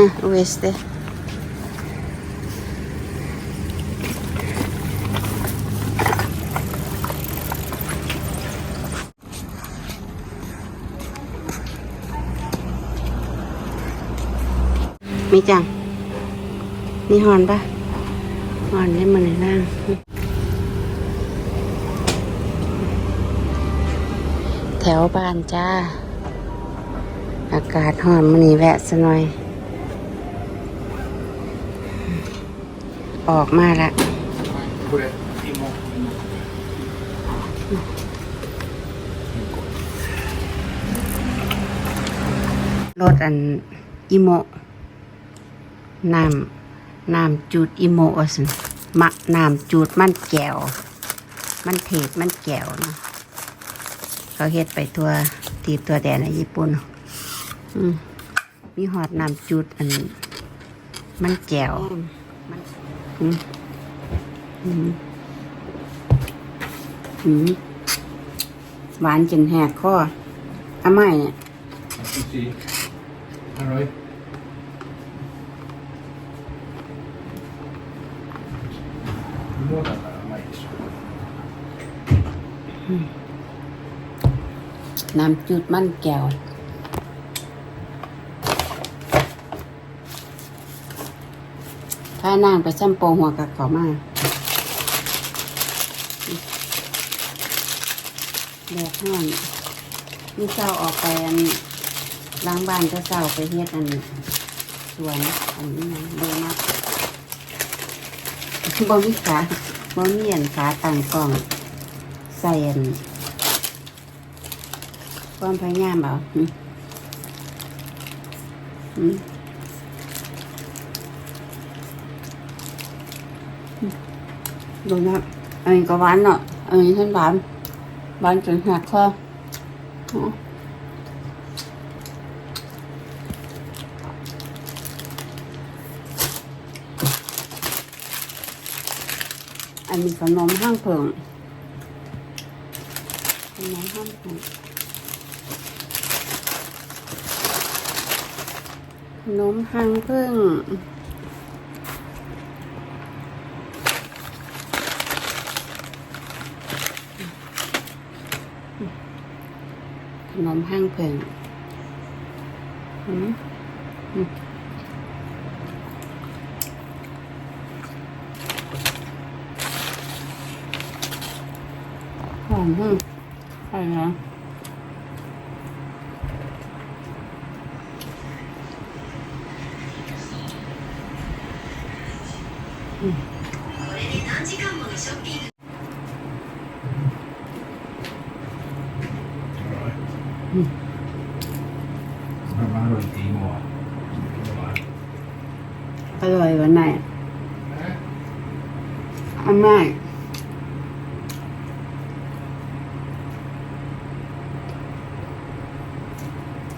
อะเวสเตมีจังมีหอนปะหอนได้มันในล่างแถวบ้านจ้า อากาศหอนมันนี่แวะสหน่อย ออกมาละรถอันอิโมน้ำน้ำจูดอิโมะว่สันมะน้ำจูดมันแก้ว มันเทศมันแก้วเนาะเขาเฮ็ดไปตัวตีตัวแดนในญี่ปุ่นมมีหอดน้ำจูดอัน มันแก้วมัน อืมอืมอืมหวานจนแหกคออาไม่เนี่ย Sì. Allora. Nuota mai น้ำจืดมันแก้ว ถ้านางไปซ้ำโปงหัวกับเขามาแดดห้อนนี่เศร้าออกไปอันล้างบ้านก็เศร้าไปเฮ็ดอันสวนอันนี้นะโดนัทบ่มีขาบ่มีอันขาตั้งกล้องใส่อันความพยายามเอาอืมอืมอืม ดูนะอันนี้ก็หวานเนาะอันนี้ฉันหวานหวานจนหักคออันนี้ขนมห้างเพิงขนมห้างเพิงขนมหังเพึ่ง ขนมหังพึ่งอืมอืมหอม พึ่งอะไรนะ Ma lo Imo. อร่อยวันไหนอันไหน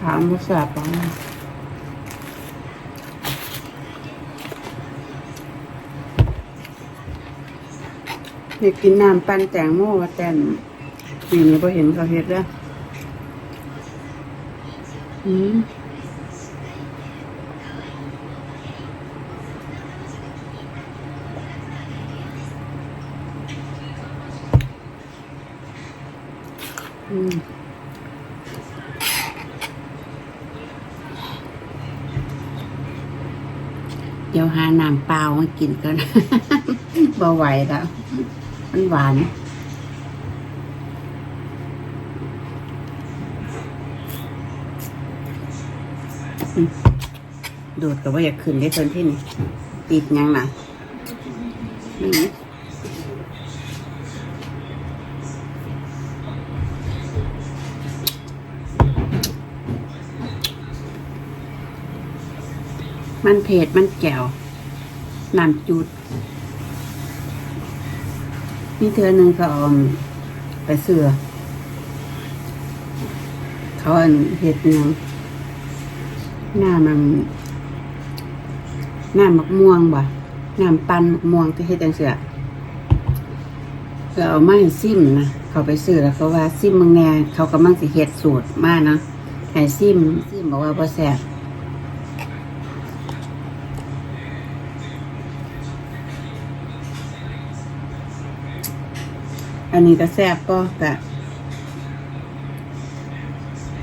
ถามภาษาปังอยากกินน้ำปั่นแตงโมแต่นนี่นี่พอเห็นเขาเห็ดแล้ว อืมอืมเดี๋ยวหาน้ำเปล่ามากินกัน บ่ไหวแล้ว มันหวาน ดูดกับว่าอยากขึ้นได้ตอนที่นี่ติดยังนะอืมมันเผ็ดมันแจ่วน้ำจุดนี่เธอหนึ่งเขาเอาไปเสือเขาอันเห็ดหยัง หน้ามันหน้ามักม่วงบ่ะน้าปันมักม่วงที่เฮ็ดจังเสือก็เอามาให้ซิมนะเขาไปซื้อแล้วเขาว่าซิมมึงแน่เขากำลังสิเฮ็ดสูตรมาเนาะให้ซิมซิมบอกว่าบ่แซ่บอันนี้ก็แซ่บก็แต่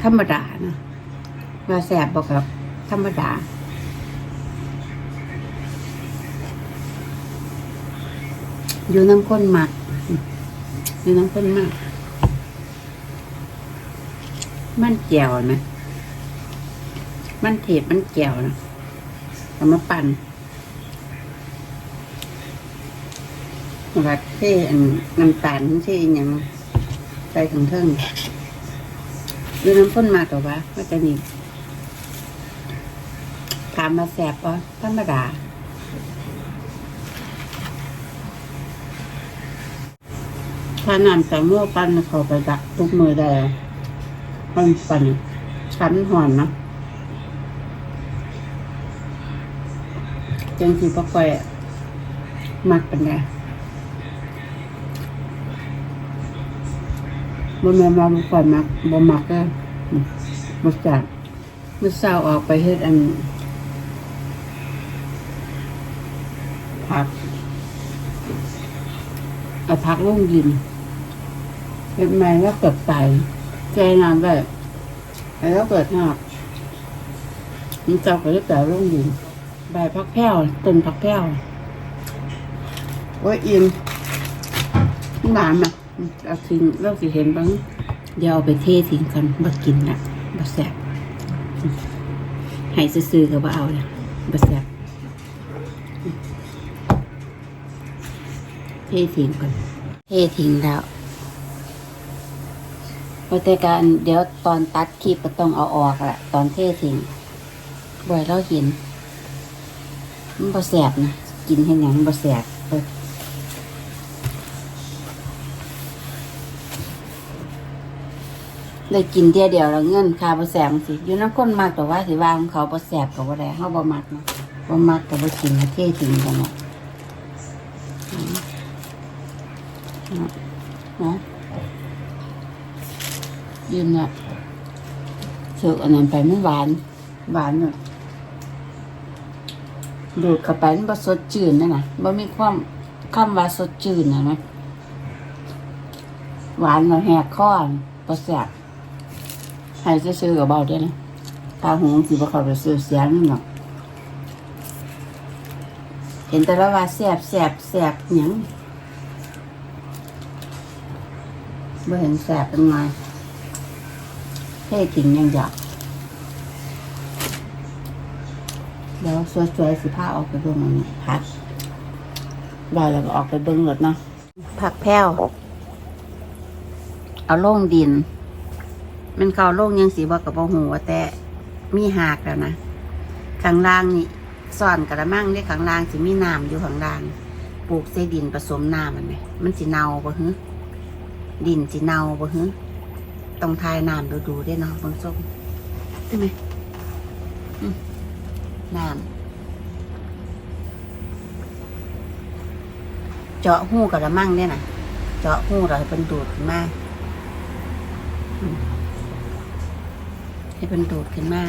ธรรมดานะว่าแซ่บบ่คกับ ธรรมดา อยู่น้ำข้นมักอยู่น้ำข้นมักมันแจ่วนะมันเทศมันแจ่วนะเอามาปั่นวัดเท่อันน้ำตาลเท่อย่างใส่ถึงเทิงอยู่น้ำข้นมักกับว่าก็จะนี่ามมาแสบก็ธรรมดาถ้าน้ำแตงโมปั้นเขาไปดักทุกมือได้ปั้นปันชั้นหอนนะจังสีปะก้อยอะมักเป็นไงบ่แม่นว่าบ่ค่อยมักบ่มักก็บ่จัดมื้อเช้าออกไปเฮ็ดอัน ผักเอาผักลงดินเป็นไม้แล้วเกิดไตใจนานได้แล้วเกิดหากมันเจ้าก็จะแต่ร่งดินใบพักแพ้วต้นพักแพ้วโอ้ยอินหวานอะเอาทิ้งเราสิเห็นบ้างเดี๋ยวเอาไปเททิ้งกันบ่กินละบ่แซบให้ซื้อๆก็บ่าเอาละบ่แซบ เททิ้งก่อนเททิ้งแล้วพอแต่การเดี๋ยวตอนตัดคลิปก็ต้องเอาออกแหละตอนเททิ้งบ่อยเราเห็นมันบ่แสบนะกินให้หยังบ่แสบได้กินเดียวเดียวแล้วเงินคาบ่แสบสิอยู่น้ำคนมากแต่ว่าสิวางเขาบ่แสบกับบ่ได้เฮาบ่มักนะบ่มักก็บ่กินเททิ้งกันเนาะอืมเนาะ ยืนอะเสือกอันนั้นไปไม่หวาน หวานอะดูดเข้าไปมันบ่สดจืดนั่นน่ะบ่มีความคำว่าสดจืดนะนะหวานเราแหกคอนบ่แซ่บให้ซื้อๆกับเบาได้นะตาหงสิบ่เข้าไปซื้อเสียงนี่หรอกเห็นแต่ละว่าแซ่บแซ่บแซ่บหยังบ่เห็นแซ่บเป็นไง เท่จริงยังอยากเดี๋ยวสวยๆสิผ้าออกไปเบิ้งอันนี้พักได้แล้วก็ออกไปเบิ้งรถเนาะผักแพ้ว เอาโล่งดิน มันเขาโล่งยังสีบอกกับบ่หูว่าแต่มีหากแล้วนะข้างล่างนี่ซ่อนกระมังได้ข้างล่างสิมีน้ำอยู่ข้างล่าง ปลูกใส่ดินผสมน้ำมันไหมมันสิเน่าบ่ฮึดินสิเน่าบ่ฮึ ต้องทายน้ำดูดูด้เนาะบางส้มใช่ไหมน้ำเจาะหูกระมั่งเนี่ยนะเจาะหูเราให้เป็นดูดขึ้นมาให้เป็นดูดขึ้นมา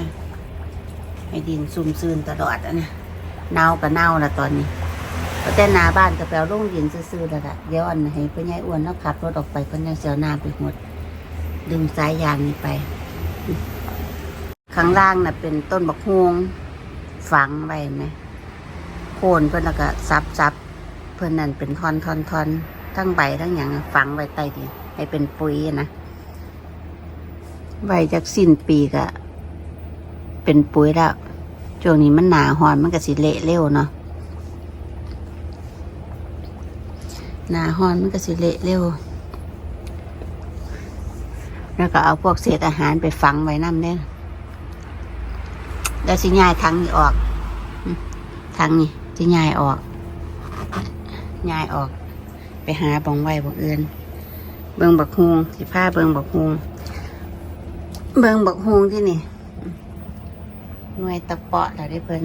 ให้ดินซุ่มซื่นตลอดอะนะเน่ากับเน่าละตอนนี้แต่นาบ้านกับแปลวลงดินซื่อๆแล้วละเดี๋ยวอันให้พ่อใหญ่อ้วนแล้วขับรถออกไปพิ่นยังเสียวนาไปหมด ดึงสายยางนี้ไป ข้างล่างน่ะเป็นต้นบักฮวงฝังไว้ไหมโคนเพื่อนแล้วก็ซับซับเพื่อนนั่นเป็นทอนทอนทอนทั้งใบทั้งอย่างฝังไว้ใต้ดินให้เป็นปุ๋ยนะไว้จากสิ้นปีก็เป็นปุ๋ยแล้วช่วงนี้มันหนาหอนมันก็สิเละเร็วเนาะหนาหอนมันก็สิเละเร็ว แล้วก็เอาพวกเศษอาหารไปฝังไว้น้ำเนี่ยแล้วสิยายถังนี้ออกอืมถังนี้สิยายออกยายออก ไปหาบองไว้บองอื่นเบิงบักฮวงสิผ้าเบิงบักฮวงเบิงบักฮวงที่นี่หน่วยตะเปาะแล้วได้เพิ่น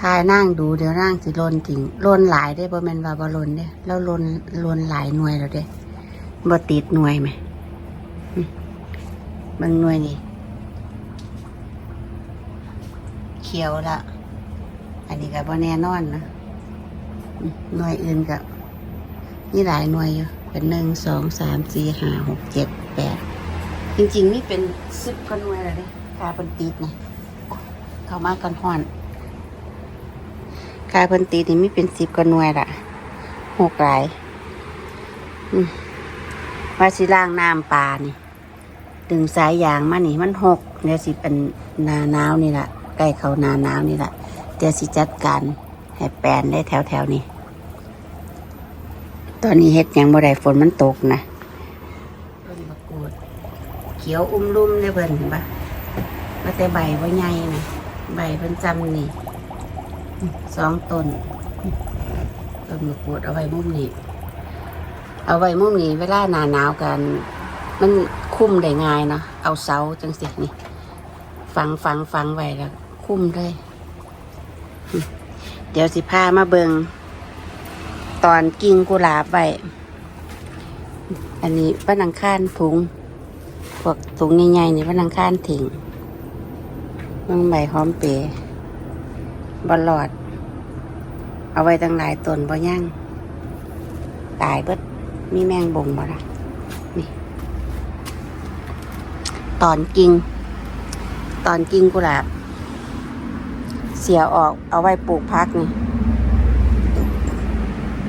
ทายนั่งดูเดี๋ยวนั่งสิลนถิงลนหลายได้บ่แม่นว่าบ่ลนเด้แล้วลนลนหลายหน่วยแล้วเด้ บ่ติดหน่วยไหมบางหน่วยนี่ เขียวละ อันนี้ก็บ่แน่นอนนะหน่วยอื่นก็นี่หลายหน่วยอยู่เป็นหนึ่งสองสามสี่ห้าหกเจ็ดแปดจริงๆนี่เป็นสิบกว่าหน่วยแล้วเด้คาเพิ่นติดนะเข้ามากันห่อนคาเพิ่นติดนี่มีเป็นสิบกว่าหน่วยละหกหลาย อืม ว่าสิล่างน้ำปลานี่ดึงสายยางมานี่มันหกเดี๋ยวสิเป็นนาหนาวนี่แหละใกล้เขานาหนาวนี่แหละเดี๋ยวสิจัดการให้แปลนได้แถวแถวๆนี้ ตอนนี้เฮ็ดยังบ่ได้ฝนมันตกนะต้นมะกรูดเขียวอุ้มลุ่มเลยเพิ่นเห็นปะว่าแต่ใบว่าใหญ่นะใบเพิ่นจำนี่สองต้นต้นมะกรูดเอาไว้มุมนี้ เอาไว้มุมนี้เวลาหนาหนาวกัน มันคุ้มได้ง่ายเนาะเอาเสาจังสินี่ฟังฟังฟังไว้แล้ว คุ้มเลยเดี๋ยวสิพามาเบิงตอนกิ่งกุหลาบไว้อันนี้ป้านังคานถุงพวกถุงใหญ่ๆนี่ป้านังคานถิงมันใบหอมเปรบอลลอด เอาไว้ตั้งหลายต้นบ่ย่างตายเบิด มีแมงบงบ่ละนี่ตอนกิ่งตอนกิ่งกุหลาบ เสียออกเอาไว้ปลูกพักนี่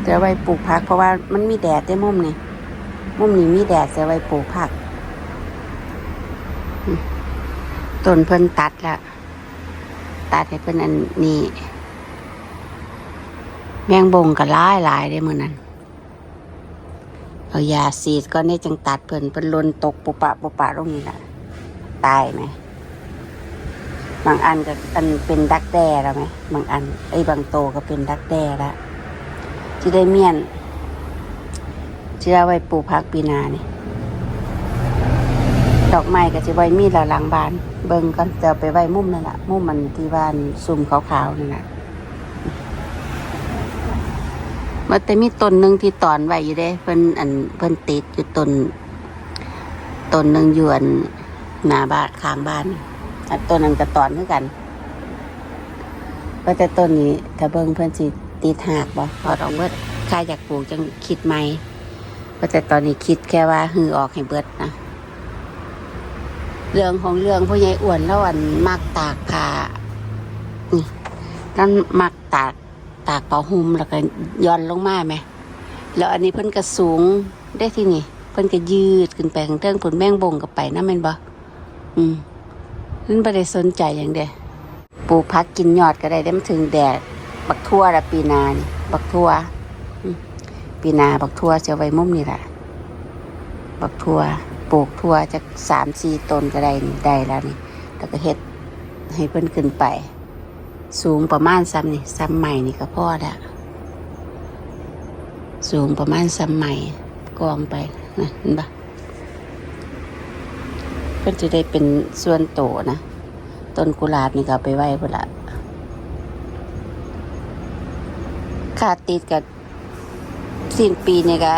เดี๋ยวไว้ปลูกพักเพราะว่ามันมีแดดได้มุมนี่มุมนี้มีแดดเสียไว้ปลูกพักต้นเพิ่นตัดละตัดให้เพิ่นอันนี้ แมงบงก็ร้ายหลายได้เมือนั้น เอายาสีดก็เนี่จังตัดเพิ่นเพิ่นลนตกปุปะปุปะลงนี่แหละตายไหมบางอันก็อันเป็นดักแด้แล้วไหมบางอันไอ้บางโตก็เป็นดักแด้แล้วที่ได้เมียนที่เอาไว้ปลูกพักปีนานี่ดอกไม้ก็จะไว้มีละหลังบาน เบิ่งก็จะเอไปไว้มุมนั่นแหละมุมมันที่บ้านซุ่มขาวๆนั่นแหละ มันแต่มีต้นหนึ่งที่ตอนไว้อยู่เด้เพิ่นอันเพิ่นติดอยู่ต้นต้นหนึ่งอยู่อันหน้าบ้านข้างบ้านอันต้นนั้นก็ตอนเหมือนกันก็แต่ต้นนี้ถ้าเบิ่งเพื่อนสิติดหากบ่พอดอกเบิดข้าอยากปลูกจังคิดใหม่ก็แต่ตอนนี้คิดแค่ว่าหือออกให้เบิดนะเรื่องของเรื่องพ่อใหญ่อ้วนแล้วอันมักตากผ้านี่นั่นมักตาก ตากเป่าหุมแล้วก็ย้อนลงมาไหมแล้วอันนี้เพิ่นก็สูงได้ที่นี่ เพิ่นก็ยืดขึ้นไปข้างเทิงผลแมงบงกับไปนะแม่นบ่อืมเพิ่นบ่ได้สนใจอย่างเดียปลูกพักกินยอดก็ได้ได้มันถึงแดดบักทั่วละปีนานี่บักทั่วปีนาบักทั่วจะไว้มุมนี่แหละบักทั่วปลูกทั่วจากสามสี่ต้นก็ได้นี่ได้แล้วนี่แล้วก็เฮ็ดให้เพิ่นขึ้นไป สูงประมาณซ้ำนี่ซ้ำใหม่นี่ก็พอละสูงประมาณซ้ำใหม่กองไปนะเห็นปะเพื่อจะได้เป็นส่วนโตนะต้นกุหลาบนี่ก็ไปไว้พุ่นละขาดติดกับสิ้นปีนี่ก็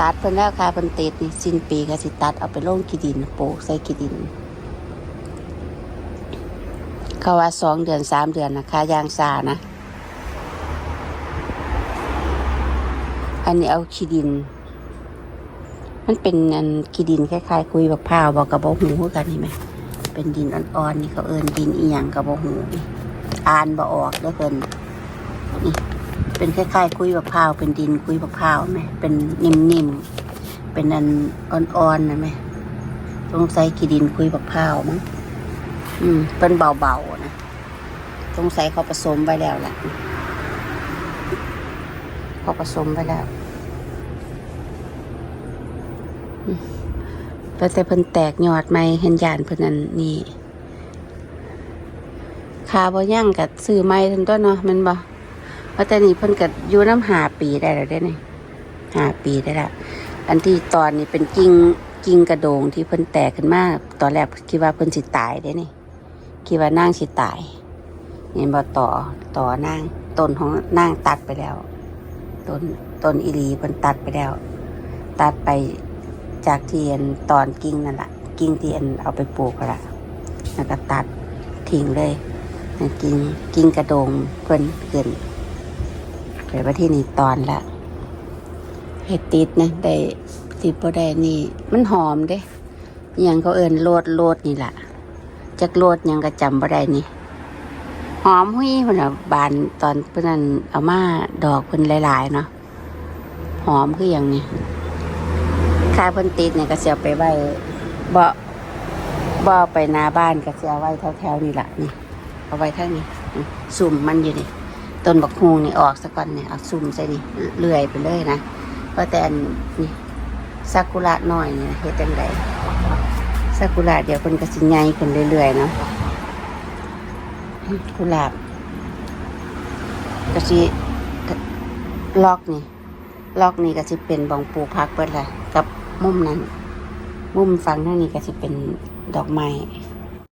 ตัดเพิ่นแล้วค่ะเพิ่นติดนี่สิ้นปีก็สิตัดเอาไปลงกีดินปลูกใส่กีดิน เขาว่าสองเดือนสามเดือนนะค่ายางซานะ อันนี้เอาขี้ดิน มันเป็นอันกีดินคล้ายๆคุยแบักพาวบอกกับบอกหูคือกันเห็นไหมเป็นดินอ่อนๆนี่เขาเอินดินอีหยังกับบอกหูนี่อ่านบ่ออกเด้อเพิ่นนี่เป็นคล้ายๆคุยแบักพาวเป็นดินคุยแบักพาวไหมเป็นนิ่มๆเป็นอันอ่อนๆนะไหมสงสัยกีดินคุยแบักพาวมั้ง อืม เป็นเบาๆนะสงสัยเขาผสมไว้แล้วแหละเขาผสมไว้แล้วแต่แต่เพิ่นแตกยอดไม่เห็นยานเพิ่นนั่นนี่คาบ่ย่างกับซื้อไม้ทันตัวเนาะมันบ่เพราะแต่นี่เพิ่นก็อยู่น้ำหาปีได้แล้วเด้นี่หาปีได้ละอันที่ตอนนี้เป็นกิ่งกิ่งกระโดงที่เพิ่นแตกขึ้นมาตอนแรกคิดว่าเพิ่นสิตายได้นี่ คิดว่านางสิตายเห็นบ่ต่อต่อนางต้นของนางตัดไปแล้วต้นต้นอีหลีเพิ่นตัดไปแล้ว ตัดไปจากเที่อันตอนกิ่งนั่นแหละกิ่งเที่อันเอาไปปลูกละแล้วก็ตัดทิ้งเลยกิ่งกิ่งกระโดงเพิ่นขึ้นเดี๋ยวว่าที่นี่ตอนละเห็ดติดนะได้ติดบ่ได้นี่ มันหอมเด้อหยังเขาเอิ้นโลดโลดนี่ล่ะ จักโลดยังก็จำบ่ได้นี่ หอมหุยพุ่นน่ะบานตอนเพิ่นนั้นเอามาดอกเพิ่นหลายๆเนาะหอมคือหยังนี่ค่าเพิ่นติดเนี่ยก็สิเอาไปไว้บ่บ่เอาไปหน้าบ้านก็สิเอาไว้แถวๆนี่ล่ะนี่เอาไว้ทางนี้นี่ซุ่มมันอยู่นี่ต้นบักฮวงนี่ออกซะก่อนเนี่ยเอาซุ่มใส่นี่เลื่อยไปเลยนะเพราะแต่นี่ซากุระน้อยนี่เฮ็ดจังได ซากุระเดี๋ยวคนก็สิใหญ่ขึ้นเรื่อยๆเนาะกุหลาบก็สิล็อกนี่ล็อกนี่ก็สิเป็นบองปูพักเปิดแหละกับมุมนั้น มุมฝั่งทางนี้ก็สิเป็นดอกไม้